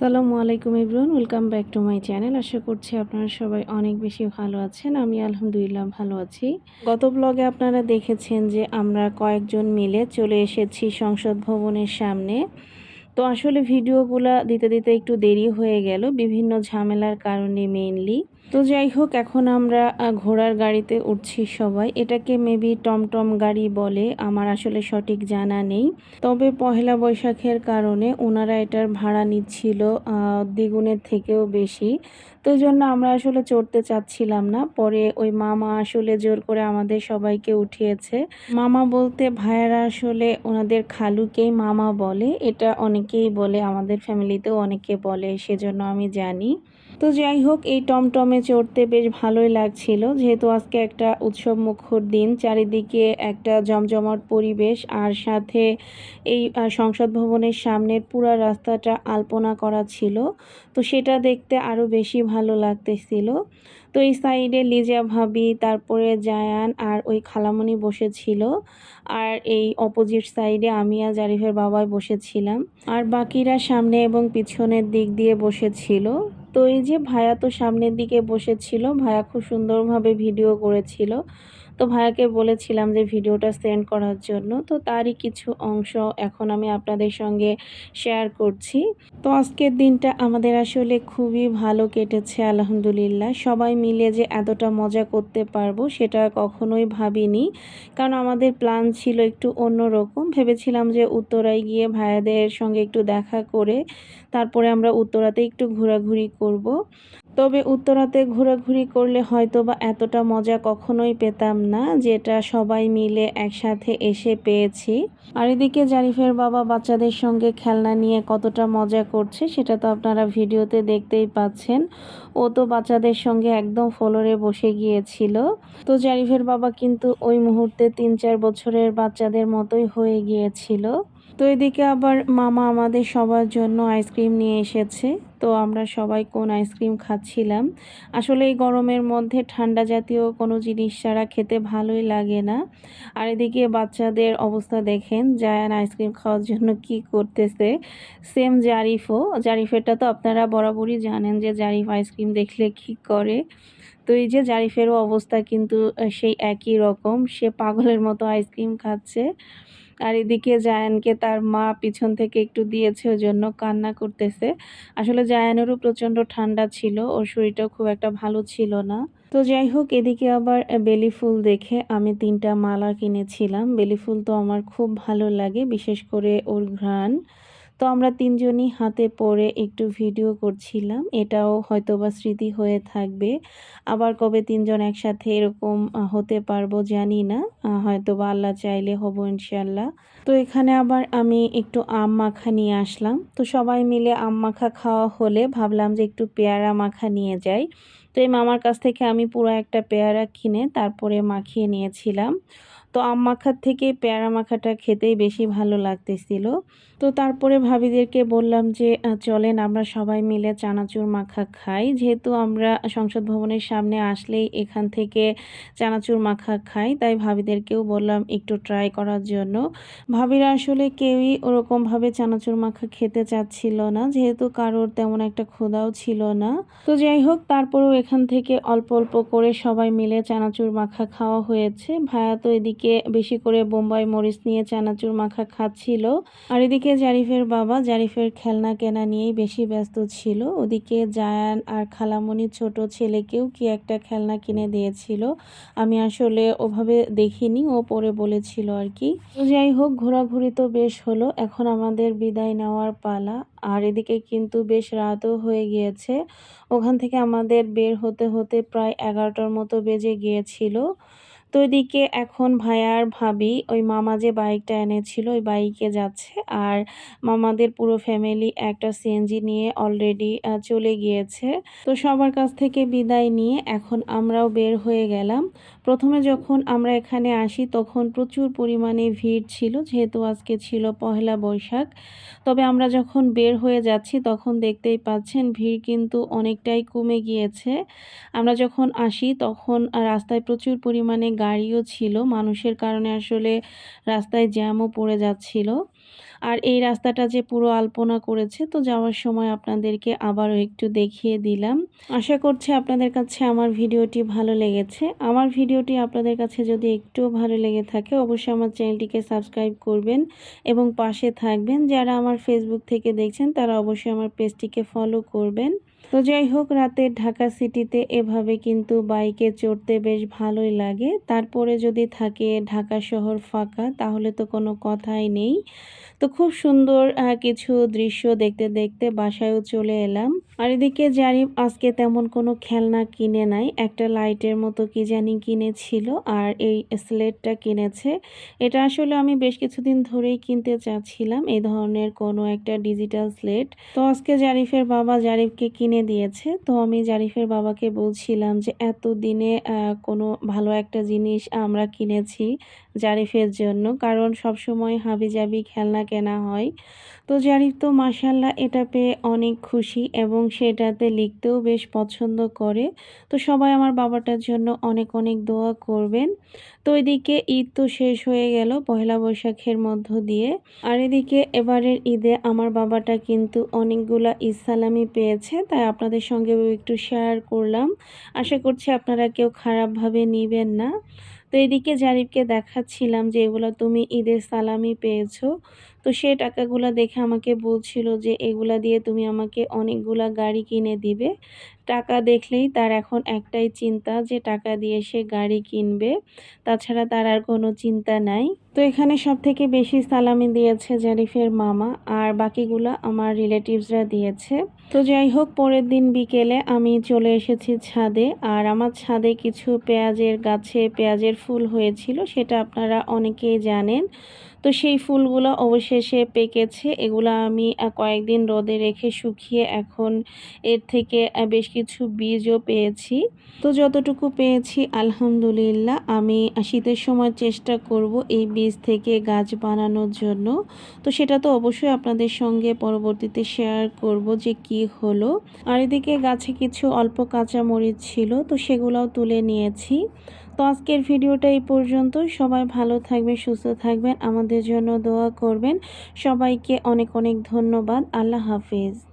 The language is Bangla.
আসসালামু আলাইকুম ইব্রুন welcome back to my channel. আশা করছি আপনারা সবাই অনেক বেশি ভালো আছেন। আমি আলহামদুলিল্লাহ ভালো আছি। গত ব্লগে আপনারা দেখেছেন যে আমরা কয়েকজন মিলে চলে এসেছি সংসদ ভবনের সামনে। তো আসলে ভিডিওগুলো দিতে দিতে একটু দেরি হয়ে গেল। বিভিন্ন ঝামেলার কারণে মেইনলি তো যাই হোক, এখন আমরা ঘোড়ার গাড়িতে উঠছি সবাই। এটাকে মেবি টমটম গাড়ি বলে, আমার আসলে সঠিক জানা নেই। তবে পহেলা বৈশাখের কারণে ওনারা এটার ভাড়া নিচ্ছিল দ্বিগুণের থেকেও বেশি। তো জন্য আমরা আসলে চড়তে চাচ্ছিলাম না। পরে ওই মামা আসলে জোর করে আমাদের সবাইকে উঠিয়েছে। মামা বলতে ভাইয়ারা আসলে ওনাদের খালুকেই মামা বলে। এটা অনেকেই বলে, আমাদের ফ্যামিলিতেও অনেকে বলে, সেজন্য আমি জানি। তো যাই হোক, এই টমটমে চড়তে বেশ ভালোই লাগছিল। যেহেতু আজকে একটা উৎসব মুখর দিন, চারিদিকে একটা জমজমাট পরিবেশ, আর সাথে এই সংসদ ভবনের সামনের পুরো রাস্তাটা আলপনা করা ছিল। তো সেটা দেখতে আরও বেশি ভালো লাগতেছিল। তো এই সাইডে লিজা ভাবি, তারপরে জায়ান আর ওই খালামণি বসেছিল। আর এই অপোজিট সাইডে আমি আর জারিফের বাবাই বসেছিলাম। আর বাকিরা সামনে এবং পিছনের দিক দিয়ে বসেছিল। তো এই যে ভায়া তো সামনের দিকে বসেছিল, ভায়া খুব সুন্দরভাবে ভিডিও করেছিল। তো ভাইয়াকে বলেছিলাম যে ভিডিওটা সেন্ড করার জন্য, তো তারই কিছু অংশ এখন আমি আপনাদের সঙ্গে শেয়ার করছি। তো আজকের দিনটা আমাদের আসলে খুবই ভালো কেটেছে, আলহামদুলিল্লাহ। সবাই মিলে যে এতটা মজা করতে পারব সেটা কখনোই ভাবিনি। কারণ আমাদের প্ল্যান ছিল একটু অন্যরকম ভেবেছিলাম যে উত্তরায় গিয়ে ভাইয়াদের সঙ্গে একটু দেখা করে তারপরে আমরা উত্তরাতে একটু ঘোরাঘুরি করব। তবে উত্তরাতে ঘোরাঘুরি করলে হয়তো বা এতটা মজা কখনোই পেতাম না, যেটা সবাই মিলে একসাথে এসে পেয়েছি। আর এদিকে জারিফের বাবা বাচ্চাদের সঙ্গে খেলনা নিয়ে কতটা মজা করছে, সেটা তো আপনারা ভিডিওতে দেখতেই পাচ্ছেন। ও তো বাচ্চাদের সঙ্গে একদম ফলোরে বসে গিয়েছিল। তো জারিফের বাবা কিন্তু ওই মুহূর্তে তিন চার বছরের বাচ্চাদের মতোই হয়ে গিয়েছিল। তো এদিকে আবার মামা আমাদের সবার জন্য আইসক্রিম নিয়ে এসেছে। তো আমরা সবাই কোন আইসক্রিম খাচ্ছিলাম। আসলে এই গরমের মধ্যে ঠান্ডা জাতীয় কোনো জিনিস ছাড়া খেতে ভালোই লাগে না। আর এদিকে বাচ্চাদের অবস্থা দেখেন, জায়ান আইসক্রিম খাওয়ার জন্য কি করতেছে। সেম জারিফও। জারিফেরটা তো আপনারা বরাবরই জানেন যে জারিফ আইসক্রিম দেখলে কি করে। তো এই যে জারিফেরও অবস্থা কিন্তু সেই একই রকম। সে পাগলের মতো আইসক্রিম খাচ্ছে। আর এদিকে জায়ানকে তার মা পিছন থেকে একটু দিয়েছে, ওই জন্য কান্না করতেছে। আসলে জায়ানেরও প্রচণ্ড ঠান্ডা ছিল, ওর শরীরটাও খুব একটা ভালো ছিল না। তো যাই হোক, এদিকে আবার বেলি ফুল দেখে আমি তিনটা মালা কিনেছিলাম। বেলি ফুল তো আমার খুব ভালো লাগে, বিশেষ করে ওর ঘ্রাণ। তো আমরা তিনজনই হাতে পরে একটু ভিডিও করছিলাম। এটাও হয়তো বা স্মৃতি হয়ে থাকবে। আবার কবে তিনজন একসাথে এরকম হতে পারব জানি না। হয়তো বা আল্লাহ চাইলে হব ইনশাল্লাহ তো এখানে আবার আমি একটু আম মাখা নিয়ে আসলাম। তো সবাই মিলে আম মাখা খাওয়া হলে ভাবলাম যে একটু পেয়ারা মাখা নিয়ে যাই। তো এই মামার কাছ থেকে আমি পুরো একটা পেয়ারা কিনে তারপরে মাখিয়ে নিয়েছিলাম। তো আম মাখার থেকে পেয়ারা মাখাটা খেতেই বেশি ভালো লাগতেছিল। তো তারপরে ভাবিদেরকে বললাম যে চলেন আমরা সবাই মিলে চানাচুর মাখা খাই। যেহেতু আমরা সংসদ ভবনের সামনে আসলেই এখান থেকে চানাচুর মাখা খাই, তাই ভাবিদেরকেও বললাম একটু ট্রাই করার জন্য। ভাবিরা আসলে কেউই ওরকমভাবে চানাচুর মাখা খেতে চাচ্ছিল না, যেহেতু কারোর তেমন একটা ক্ষুধাও ছিল না। তো যাই হোক, তারপরেও এখান থেকে অল্প অল্প করে সবাই মিলে চানাচুর মাখা খাওয়া হয়েছে। ভায়া তো এদিকে বেশি করে বোম্বাই মরিচ নিয়ে চানাচুর মাখা খাচ্ছিল। আর এদিকে জারিফের বাবা জারিফের খেলনা কেনা নিয়েই বেশি ব্যস্ত ছিল। ওদিকে জায়ান আর খালামণি ছোট ছেলেকেও কি একটা খেলনা কিনে দিয়েছিল, আমি আসলে ওভাবে দেখিনি, ও পরে বলেছিল আর কি। যাই হোক, ঘোরাঘুরি তো বেশ হলো, এখন আমাদের বিদায় নেওয়ার পালা। আর এদিকে কিন্তু বেশ রাতও হয়ে গিয়েছে। ওখান থেকে আমাদের বের হতে হতে প্রায় এগারোটার মতো বেজে গিয়েছিল। তো এদিকে এখন ভাইয়ার ভাবি, ওই মামা যে বাইকটা এনেছিল, ওই বাইকে যাচ্ছে। আর মামাদের পুরো ফ্যামিলি একটা সিএনজি নিয়ে অলরেডি চলে গিয়েছে। তো সবার কাছ থেকে বিদায় নিয়ে এখন আমরাও বের হয়ে গেলাম। প্রথমে যখন আমরা এখানে আসি, তখন প্রচুর পরিমাণে ভিড় ছিল, যেহেতু আজকে ছিল পহেলা বৈশাখ। তবে আমরা যখন বের হয়ে যাচ্ছি, তখন দেখতেই পাচ্ছেন ভিড় কিন্তু অনেকটাই কমে গিয়েছে। আমরা যখন আসি, তখন রাস্তায় প্রচুর পরিমাণে গাড়িও ছিল। মানুষের কারণে আসলে রাস্তায় জ্যামও পড়ে যাচ্ছিল। আর এই রাস্তাটা যে পুরো আলপনা করেছে, তো যাওয়ার সময় আপনাদেরকে আবারও একটু দেখিয়ে দিলাম। আশা করছি আপনাদের কাছে আমার ভিডিওটি ভালো লেগেছে। আমার ভিডিওটি আপনাদের কাছে যদি একটুও ভালো লেগে থাকে, অবশ্যই আমার চ্যানেলটিকে সাবস্ক্রাইব করবেন এবং পাশে থাকবেন। যারা আমার ফেসবুক থেকে দেখছেন, তারা অবশ্যই আমার পেজটিকে ফলো করবেন। তো যাই হোক রাতে ঢাকা সিটিতে এভাবে কিন্তু বাইকে চড়তে বেশ ভালোই লাগে। তারপরে যদি থাকে ঢাকা শহর ফাঁকা, তাহলে তো কোনো কথাই নেই। তো খুব সুন্দর কিছু দৃশ্য দেখতে দেখতে বাসায়ও চলে এলাম। আর এদিকে জারিফ আজকে তেমন কোনো খেলনা কিনে নাই। একটা লাইটের মতো কি জানি কিনেছিল আর এই স্লেটটা কিনেছে। এটা আসলে আমি বেশ কিছুদিন ধরেই কিনতে চাচ্ছিলাম এই ধরনের কোনো একটা ডিজিটাল স্লেট। তো আজকে জারিফের বাবা জারিফকে কিনে দিয়েছে। তো আমি জারিফের বাবাকে বলছিলাম যে এত দিনে কোনো ভালো একটা জিনিস আমরা কিনেছি জারিফের জন্য। কারণ সব সময় হাবি জাবি খেলনা কেনা হয়। তো জারিফ তো মাসাল্লাহ এটা পেয়ে অনেক খুশি এবং সেটাতে লিখতেও বেশ পছন্দ করে। তো সবাই আমার বাবাটার জন্য অনেক অনেক দোয়া করবেন। তো এদিকে ঈদ তো শেষ হয়ে গেল পহেলা বৈশাখের মধ্য দিয়ে। আর এদিকে এবারের ঈদে আমার বাবাটা কিন্তু অনেকগুলা ঈদ সালামি পেয়েছে, তাই আপনাদের সঙ্গে একটু শেয়ার করলাম। আশা করছি আপনারা কেউ খারাপভাবে নিবেন না। তো এদিকে জারিফকে দেখাচ্ছিলাম যে এগুলো তুমি ঈদের সালামি পেয়েছ। তো সে টাকাগুলো দেখে আমাকে বলছিল যে এগুলা দিয়ে তুমি আমাকে অনেকগুলা গাড়ি কিনে দিবে। টাকা দেখলেই তার এখন একটাই চিন্তা যে টাকা দিয়ে সে গাড়ি কিনবে। তাছাড়া তার আর কোনো চিন্তা নাই। তো এখানে সব থেকে বেশি সালামি দিয়েছে জারিফের মামা আর বাকিগুলো আমার রিলেটিভসরা দিয়েছে। তো যাই হোক, পরের দিন বিকেলে আমি চলে এসেছি ছাদে আর আমার ছাদে কিছু পেঁয়াজের, গাছে পেঁয়াজের ফুল হয়েছিল, সেটা আপনারা অনেকেই জানেন। তো সেই ফুলগুলো অবশেষে পেকেছে। এগুলো আমি কয়েকদিন রোদে রেখে শুকিয়ে এখন এর থেকে বেশ কিছু বীজও পেয়েছি। তো যতটুকু পেয়েছি, আলহামদুলিল্লাহ, আমি শীতের সময় চেষ্টা করব এই বীজ থেকে গাছ বানানোর জন্য। তো সেটা তো অবশ্যই আপনাদের সঙ্গে পরবর্তীতে শেয়ার করব যে কি হলো। আর এদিকে গাছে কিছু অল্প কাঁচামরিচ ছিল, তো সেগুলোও তুলে নিয়েছি। তো আজকের ভিডিওটা এই পর্যন্ত সবাই ভালো থাকবে সুস্থ থাকবেন। আমাদের জন্য দোয়া করবেন। সবাইকে অনেক অনেক ধন্যবাদ। আল্লাহ হাফিজ।